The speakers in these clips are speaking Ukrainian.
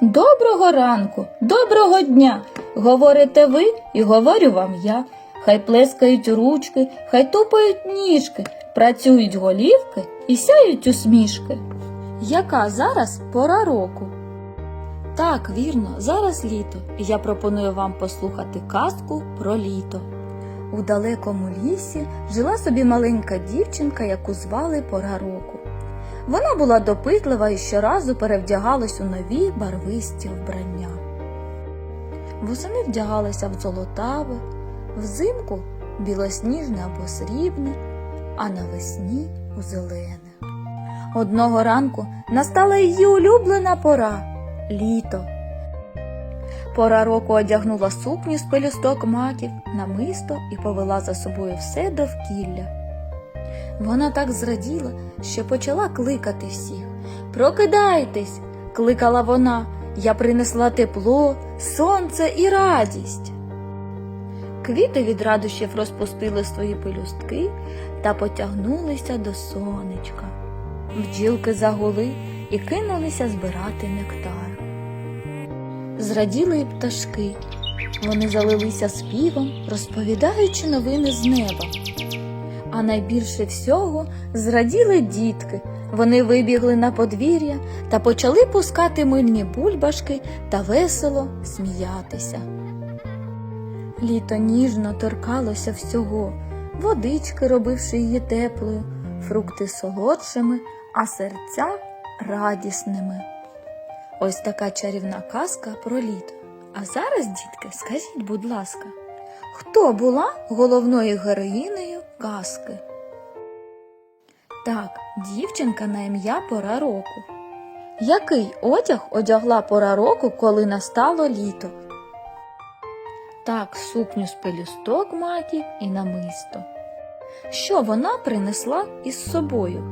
Доброго ранку, доброго дня. Говорите ви і говорю вам я. Хай плескають ручки, хай тупають ніжки, працюють голівки і сяють усмішки. Яка зараз пора року? Так, вірно, зараз літо, і я пропоную вам послухати казку про літо. У далекому лісі жила собі маленька дівчинка, яку звали Пора року. Вона була допитлива і щоразу перевдягалась у нові барвисті вбрання. Восени вдягалася в золотаве, взимку білосніжне або срібне, а навесні у зелене. Одного ранку настала її улюблена пора літо. Пора року одягнула сукню з пелюсток маків, намисто і повела за собою все довкілля. Вона так зраділа, що почала кликати всіх. Прокидайтесь, кликала вона. Я принесла тепло, сонце і радість. Квіти від радощів розпустили свої пелюстки та потягнулися до сонечка. Бджілки загули і кинулися збирати нектар. Зраділи й пташки. Вони залилися співом, розповідаючи новини з неба. А найбільше всього зраділи дітки. Вони вибігли на подвір'я та почали пускати мильні бульбашки та весело сміятися. Літо ніжно торкалося всього, водички, робивши її теплою, фрукти солодшими, а серця радісними. Ось така чарівна казка про літо. А зараз, дітки, скажіть, будь ласка, хто була головною героїнею казки? Так, дівчинка на ім'я Пора року. Який одяг одягла пора року, коли настало літо? Так, сукню з пелюсток маків і намисто. Що вона принесла із собою?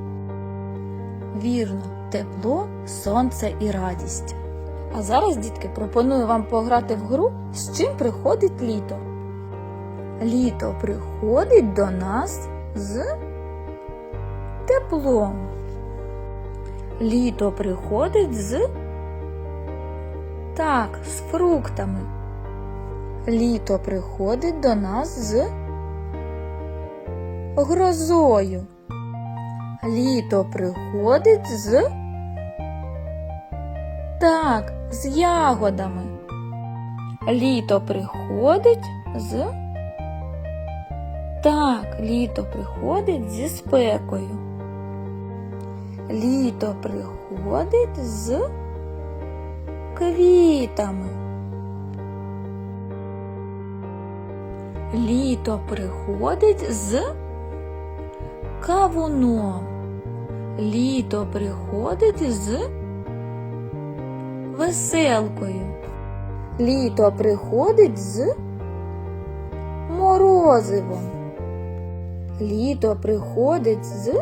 Вірно, тепло, сонце і радість. А зараз, дітки, пропоную вам пограти в гру, з чим приходить літо. Літо приходить до нас з теплом. Літо приходить з так, з фруктами. Літо приходить до нас з грозою. Літо приходить з так, з ягодами. Літо приходить з так, літо приходить зі спекою. Літо приходить з квітами. Літо приходить з кавуном. Літо приходить з веселкою. Літо приходить з морозивом. Літо приходить з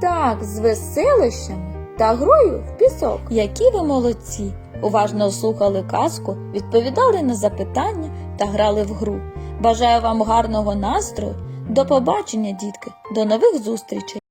так, з веселищами та грою в пісок. Які ви молодці! Уважно слухали казку, відповідали на запитання та грали в гру. Бажаю вам гарного настрою. До побачення, дітки, до нових зустрічей!